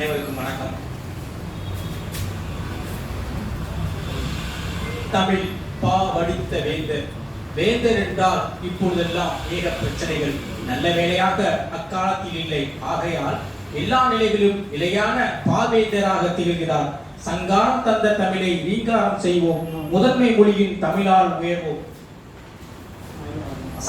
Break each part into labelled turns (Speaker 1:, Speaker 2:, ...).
Speaker 1: அனைவருக்கும் வணக்கம். தமிழ் பா வடித்த வேந்தர். வேந்தர் என்றால் இப்பொழுதெல்லாம் ஏக பிரச்சனைகள். நல்ல வேளையாக அக்காலத்தில் இல்லை. ஆகையால் எல்லா நிலைகளிலும் நிலையான பாவேந்தராக திகழ்கிறார். சங்காரம் தந்த தமிழை நீங்காரம் செய்வோம். முதன்மை மொழியின் தமிழால் உயர்வோம்.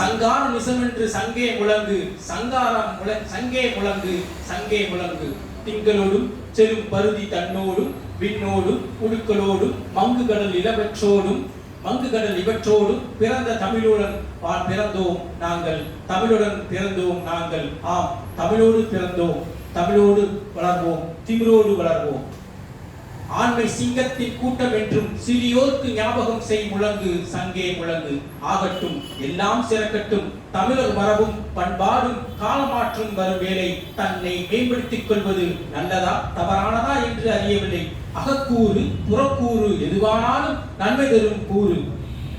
Speaker 1: சங்காரம் நிசமென்று சங்கே முழங்கு. சங்காரம் முழ சங்கே முழங்கு. சங்கே முழங்கு. திங்களோடும் செரும் பருதி தன்னோடும் விண்ணோடும் உடுக்களோடும் மங்கு கடல் இளவற்றோடும் மங்கு கடல் இவற்றோடும் பிறந்த தமிழுடன் வா- பிறந்தோம் நாங்கள். தமிழுடன் பிறந்தோம் நாங்கள். ஆம் தமிழோடு பிறந்தோம். தமிழோடு வளர்வோம். திமிரோடு வளர்வோம். ஆண்மை சிங்கத்தின் கூட்டம் என்றும் சிறியோர்க்கு ஞாபகம் செய் முழங்கு சங்கே முழங்கு. ஆகட்டும் எல்லாம் சிறக்கட்டும். தமிழர் மரபும் பண்பாடும் காலமாற்றும் வரும் வேளை தன்னை மேம்படுத்திக் கொள்வது நல்லதா தவறானதா என்று அறியவில்லை. அகக்கூறு புறக்கூறு எதுவானாலும் நன்மை தரும் கூறு.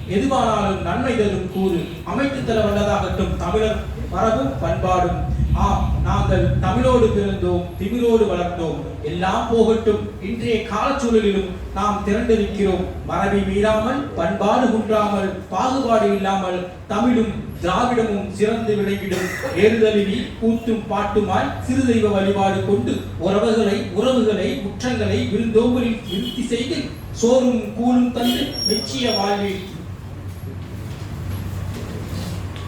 Speaker 1: எதுவானாலும் நன்மை தரும் கூறு. அமைத்து தர வல்லதாகட்டும் தமிழர் மரபும் பண்பாடும். ஆம் நாங்கள் தமிழோடு பிறந்தோம் திமிரோடு வளர்ந்தோம். எல்லாம் போகட்டும். இன்றைய காலச்சூழலிலும் நாம் திரண்டிருக்கிறோம். மரபை மீறாமல் பண்பாடு குன்றாமல் பாகுபாடு இல்லாமல் தமிழும் திராவிடமும் சிறந்து விளங்கிடும். ஏறுதலினி கூத்தும் பாட்டுமாய் சிறு தெய்வ வழிபாடு கொண்டு உறவுகளை உறவுகளை குற்றங்களை விருந்தோம்பலில் விருத்தி செய்து சோறும் கூழும் தந்து மெச்சிய வாழ்வில்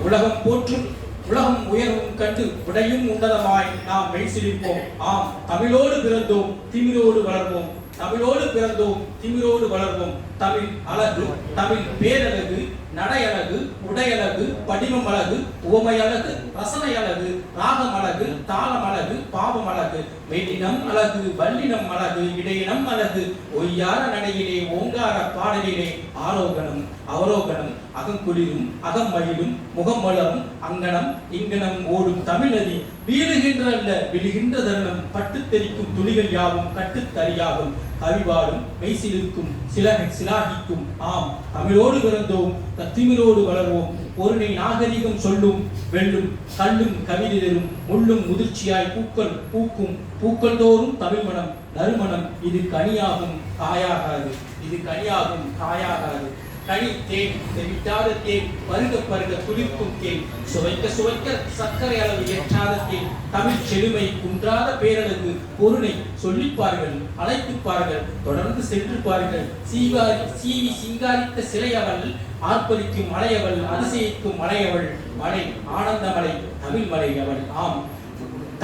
Speaker 1: உலகம் போற்றும் உலகம் உயர்வும் கண்டு உடையும் உன்னதமாய் நாம் மெய்சிலிப்போம் ஆம் தமிழோடு பிறந்தோம் திமிரோடு வளர்வோம். தமிழோடு பிறந்தோம் திமிரோடு வளர்வோம். தமிழ் அழகு தமிழ் பேரழகு நடையழகு உடையழகு படிமம் அழகு உவமை அழகு ரசனை அழகு ராகம் அழகு தாளம் அழகு பாவம் அழகு மெல்லினம் அழகு வல்லினம் அழகு இடையினம் அழகு ஒய்யார நடையிலே ஓங்கார பாடலிலே ஆலோகனம். அவரோகணம் அகங்குளிரும் அகம் மகிழும் முகம் மலரும் அங்கனம் இங்கனம் ஓடும் தமிழதி. வீழுகின்ற அல்ல விழுகின்ற தருணம் பட்டு தெரிக்கும் துளிகள் யாவும் கட்டுத்தறியாகும் கவிவாடும் மெய்சிலிருக்கும் சில சிலாகிக்கும். ஆம் தமிழோடு பிறந்தோம் தத்திமிரோடு வளர்வோம். பொருளை நாகரிகம் சொல்லும் வெள்ளும் கல்லும் கவிதைதரும் முள்ளும் முதிர்ச்சியாய் பூக்கள் பூக்கும். பூக்கள் தோறும் தமிழ் மனம் நறுமணம் இது கனியாகும் காயாகாது. இது கனியாகும் காயாகாது. கனி தேன் தெவிட்டாத தேன் பருக பருக துளிர்க்கும் தேன் சுவைக்க சுவைக்க சர்க்கரை அளவு ஏற்றாத தேன் தமிழ் செழுமை குன்றாத பேரழகு பொருளை சொல்லிப்பார்கள் அழைத்துப்பார்கள் தொடர்ந்து சென்று பாருங்கள். சீவாரி சீவி சிங்காரித்த சிலையவள் ஆர்ப்பரிக்கும் மலையவள் அதிசயிக்கும் மலையவள் மலை ஆனந்த மலை தமிழ் மலை அவள். ஆம்.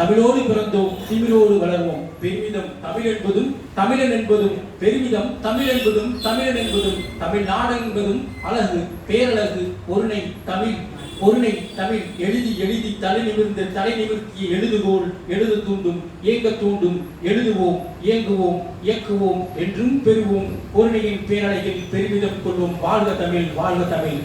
Speaker 1: தமிழோடு பிறந்தோம் திமிரோடு வளர்வோம். பெருமிதம் தமிழ் என்பதும் தமிழன் என்பதும் பெருமிதம் தமிழ் என்பதும் தமிழன் என்பதும் தமிழ்நாடு என்பதும் அழகு பேரழகு பொருணை தமிழ் பொருணை தமிழ். எழுதி எழுதி தலை நிமிர்ந்து தலை நிமிர்த்திய எழுதுகோள் எழுத தூண்டும் இயங்க தூண்டும் எழுதுவோம் இயங்குவோம் இயக்குவோம் என்றும் பெறுவோம். பொருணையின் பேரழகில் பெருமிதம் கொள்வோம். வாழ்க தமிழ் வாழ்க தமிழ்.